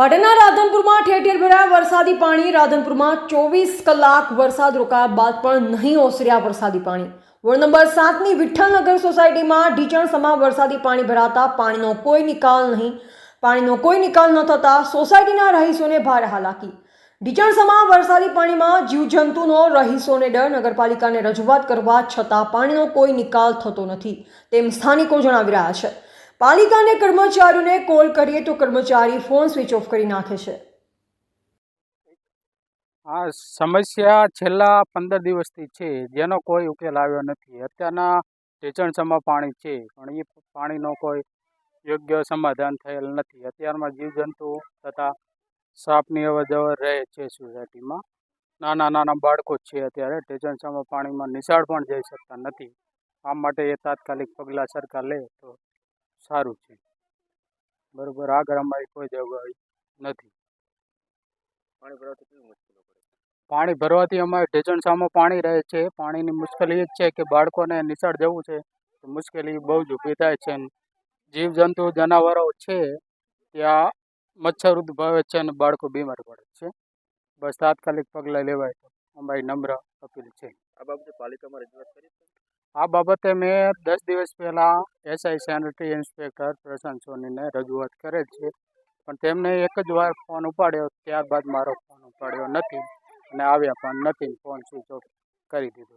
પાટણના રાધનપુરમાં ઠેર ઠેર ભરાયા વરસાદી પાણી. રાધનપુરમાં ચોવીસ કલાક વરસાદ રોકાયા બાદ પણ નહીં ઓસર્યા વરસાદી પાણી. વોર્ડ નંબર સાતની વિઠ્ઠલનગર સોસાયટીમાં ઢીચણસમાં વરસાદી પાણી ભરાતા પાણીનો કોઈ નિકાલ નહીં. પાણીનો કોઈ નિકાલ ન થતાં સોસાયટીના રહીશોને ભારે હાલાકી. ઢીચણસમાં વરસાદી પાણીમાં જીવજંતુનો રહીશોને ડર. નગરપાલિકાને રજૂઆત કરવા છતાં પાણીનો કોઈ નિકાલ થતો નથી. તેમ સ્થાનિકો જણાવી રહ્યા છે. પાલિકાને કર્મચારીઓને કોલ કરીએ તો કર્મચારી ફોન સ્વિચ ઓફ કરી નાખે છે. આ સમસ્યા છેલ્લા પંદર દિવસથી છે, જેનો કોઈ ઉકેલ આવ્યો નથી. અત્યારના ઢેચણસમાં પાણી છે, પણ એ પાણીનો કોઈ યોગ્ય સમાધાન થયેલ નથી. અત્યારમાં જીવજંતુ તથા સાપની અવરજવર રહે છે સોસાયટીમાં. નાના નાના બાળકો છે અત્યારે ઢેચણસામાં પાણીમાં નિશાળ પણ જઈ શકતા નથી. આ માટે એ તાત્કાલિક પગલાં સરકાર લે તો સારું છે. બરોબર આગળ અમારી કોઈ જવાબદારી નથી. પાણી ભરવાથી અમારે ઢેચણસામાં પાણી રહે છે. પાણીની મુશ્કેલી એ જ છે કે બાળકોને નિશાળ જવું છે. તો મુશ્કેલી બહુ જ ઊભી થાય છે જીવજંતુ જનાવરો છે ત્યાં મચ્છર ઉદ્ભવે છે અને બાળકો બીમાર પડે છે. બસ તાત્કાલિક પગલાં લેવાય તો અમારી નમ્ર અપીલ છે. આ બાબતે પાલિકામાં રજૂઆત કરી આ બાબતે મેં દસ દિવસ પહેલાં એસઆઈ સેનેટરી ઇન્સ્પેક્ટર પ્રશાંત સોનીને રજૂઆત કરેલ છે. પણ તેમને એક જ વાર ફોન ઉપાડ્યો. ત્યારબાદ મારો ફોન ઉપાડ્યો નથી અને આવ્યા પણ નથી. ફોન સ્વિચ ઓફ કરી દીધો